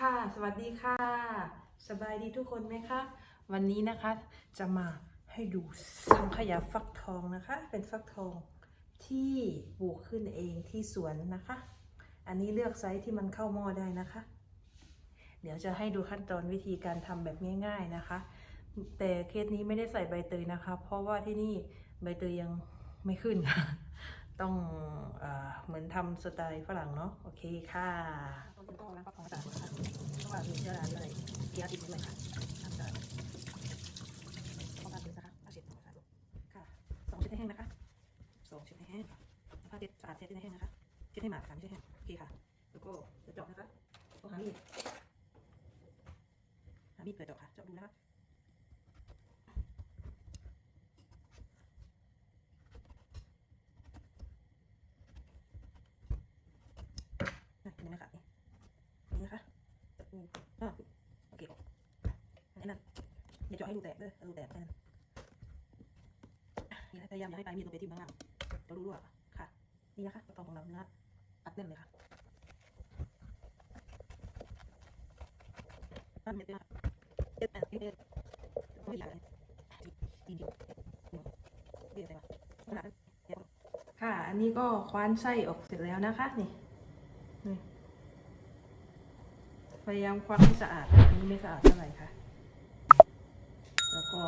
ค่ะ สวัสดีค่ะ สบายดีทุกคนไหมคะ วันนี้นะคะจะมาให้ดูสังขยาฟักทองนะคะ เป็นฟักทองที่ปลูกขึ้นเองที่สวนนะคะ อันนี้เลือกไซส์ที่มันเข้าหม้อได้นะคะ เดี๋ยวจะให้ดูขั้นตอนวิธีการทำแบบง่าย ๆนะคะ แต่เคสนี้ไม่ได้ใส่ใบเตยนะคะ เพราะว่าที่นี่ใบเตยยังไม่ขึ้นต้องอเหมือนทำสไตล์ฝรั่งเนาะโอเคค่ะ คุณต้นแล้วก็ของสารค่ะเพราะว่ามีเชื้อราเลยเกียร์ติดด้วยค่ะทำสารป้องกันพื้นนะคะเอาเช็ดของสาดค่ะสองเช็ดให้แห้งนะคะสองเช็ดให้แห้งผ้าเช็ดสะอาดเช็ดให้แห้งนะคะเช็ดให้หมาดค่ะไม่ใช่แห้งโอเคค่ะ แล้วก็จะเจาะนะคะก็หามีดหามีดเปิดเจาะค่ะเจาะดูนะคะนะเห็นไหมคะนี่นี่นะคะจับดูอ่าโอเคออกอันนี้นั่นอย่าเจาะ ให้รูแตกเด้อรูแตกแน่นนี่พยายามอย่าให้ปลายมีดลงไปที่ข้างล่างจะรู้รั่วค่ะ นี่นะคะกระตองของเราเนื้ออัดแน่นเลยค่ะตั้งเม็ดด้วยค่ะเม็ดแอนเม็ดไม่ใหญ่เลยจีนเดีเดียวเลยค่ะขนาดค่ะ อันนี้ก็คว้านไส้ออกเสร็จแล้วนะคะ นี่นี่พยายามคว้านให้สะอาด อันนี้ไม่สะอาดเท่าไหร่ค่ะ แล้วก็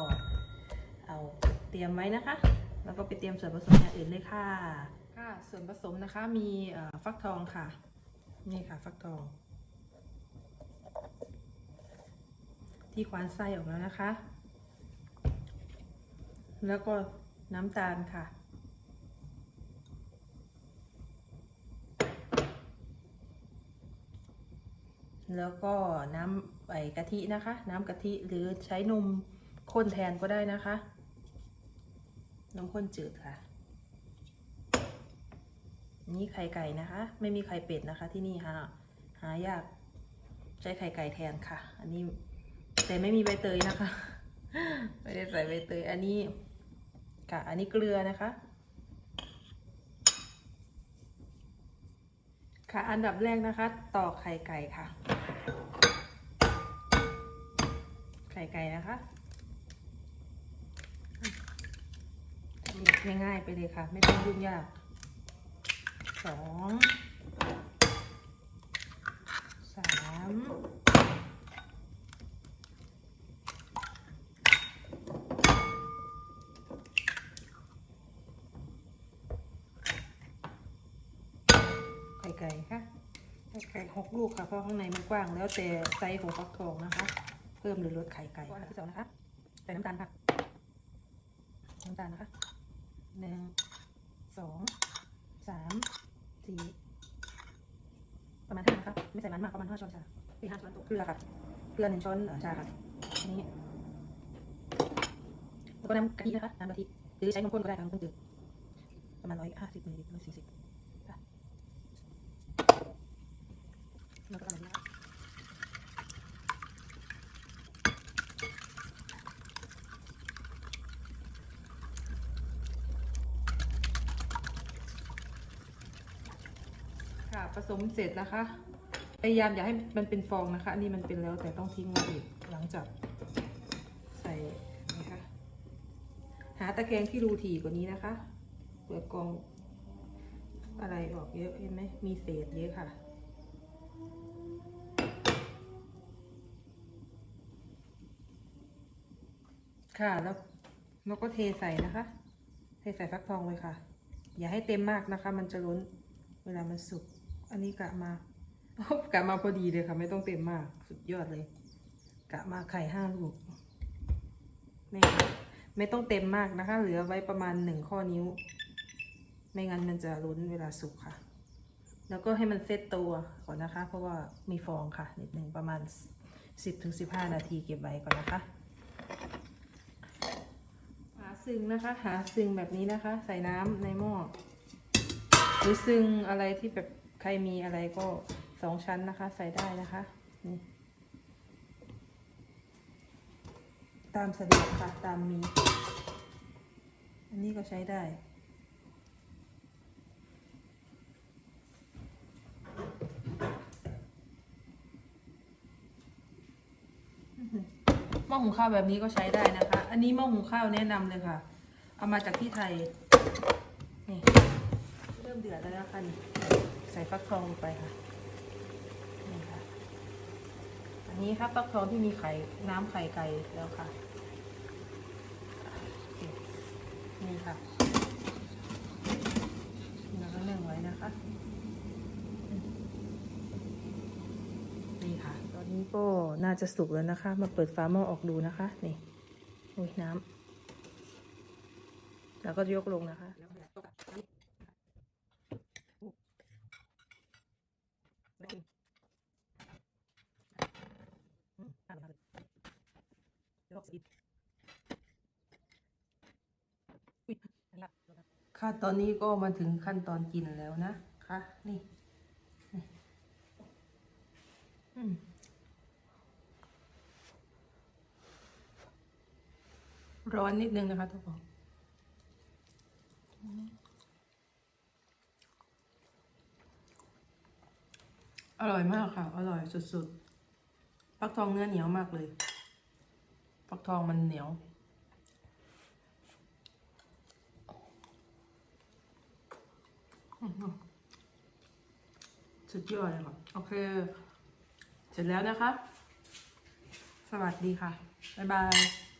เอาเตรียมไว้นะคะ แล้วก็ไปเตรียมส่วนผสมอย่างอื่นเลยค่ะ ค่ะ ส่วนผสมนะคะมีฟักทองค่ะ นี่ค่ะฟักทอง ที่ควานไส้ออกแล้วนะคะ แล้วก็น้ำตาลค่ะแล้วก็น้ำไอกะทินะคะ น้ำกะทิหรือใช้นม ข้นแทนก็ได้นะคะ นมข้นจืดค่ะ นี่ไข่ไก่นะคะ ไม่มีไข่เป็ดนะคะ ที่นี่หาหายากใช้ไข่ไก่แทนค่ะ อันนี้แต่ไม่มีใบเตยนะคะ ไม่ได้ใส่ใบเตย อันนี้ค่ะ อันนี้เกลือนะคะ ค่ะ อันดับแรกนะคะตอกไข่ไก่ค่ะ ไข่ไก่นะคะ ง่ายๆไปเลยค่ะ ไม่ต้องยุ่งยากสองสามไข่ไก่ค่ะไข่ไก่หกลูกค่ะเพราะข้างในมันกว้างแล้วแต่ไซส์ของฟักทองนะคะ เพิ่มหรือลดไข่ไก่ก้อนที่สองนะคะใส่น้ำตาลค่ะน้ำตาลนะคะ หนึ่งสองสามสี่ประมาณห้านะคะไม่ใส่มันมากประมาณห้าช้อนชาสี่ห้าช้อนโต๊ะเกลือค่ะเกลือหนึ่งช้อนเอ่อชาค่ะอันนี้แล้วก็น้ำกะทินะคะน้ำกะทิหรือใช้นมข้นก็ได้ค่ะนมข้นจืดประมาณร้อยห้าสิบมิลลิลิตรร้อยสี่สิบค่ะแล้วก็ประมาณนี้นะคะ ค่ะ ผสมเสร็จนะคะ พยายามอย่าให้มันเป็นฟองนะคะ อันนี้มันเป็นแล้วแต่ต้องทิ้งไว้อีกหลังจากใส่นะคะ หาตะแกรงที่รูถี่กว่านี้นะคะ เปิดกองอะไรออกเยอะเห็นไหมมีเศษเยอะค่ะค่ะแล้วแล้วก็เทใส่นะคะ เทใส่ฟักทองเลยค่ะ อย่าให้เต็มมากนะคะ มันจะล้นเวลามันสุก อันนี้กะมากะมาพอดีเลยค่ะ ไม่ต้องเต็มมากสุดยอดเลย กะมาไข่ห้าลูกไม่ไม่ต้องเต็มมากนะคะ เหลือไว้ประมาณหนึ่งข้อนิ้ว ไม่งั้นมันจะล้นเวลาสุกค่ะ แล้วก็ให้มันเซตตัวก่อนนะคะ เพราะว่ามีฟองค่ะนิดหนึ่งประมาณ 10-15 นาทีเก็บไว้ก่อนนะคะหาซึงนะคะ หาซึงแบบนี้นะคะ ใส่น้ำในหม้อหรือซึงอะไรที่แบบ ใครมีอะไรก็สองชั้นนะคะ ใส่ได้นะคะนี่ตามสะดวกค่ะ ตามมี อันนี้ก็ใช้ได้นม้อหุงข้าวแบบนี้ก็ใช้ได้นะคะ อันนี้หม้อหุงข้าวแนะนำเลยค่ะ เอามาจากที่ไทย เดือดแล้วนะคะนี่ใส่ฟักทองลงไปค่ะนี่ค่ะ อันนี้ครับฟักทองที่มีไข่น้ำไข่ไก่แล้วค่ะนี่ค่ะแล้วก็นึ่งไว้นะคะ นี่ค่ะ ตอนนี้ก็น่าจะสุกแล้วนะคะ มาเปิดฝาหม้อออกดูนะคะ นี่โอ้ยน้ำแล้วก็ยกลงนะคะ ค่ะตอนนี้ก็มาถึงขั้นตอนกินแล้วนะค่ะนี่นี่อืมร้อนนิดนึงนะคะทุกคน อร่อยมากค่ะ อร่อยสุดๆฟักทองเนื้อเหนียวมากเลยฟักทองมันเหนียว สุดยอดเลยค่ะ โอเค เสร็จแล้วนะคะ สวัสดีค่ะ บ๊ายบาย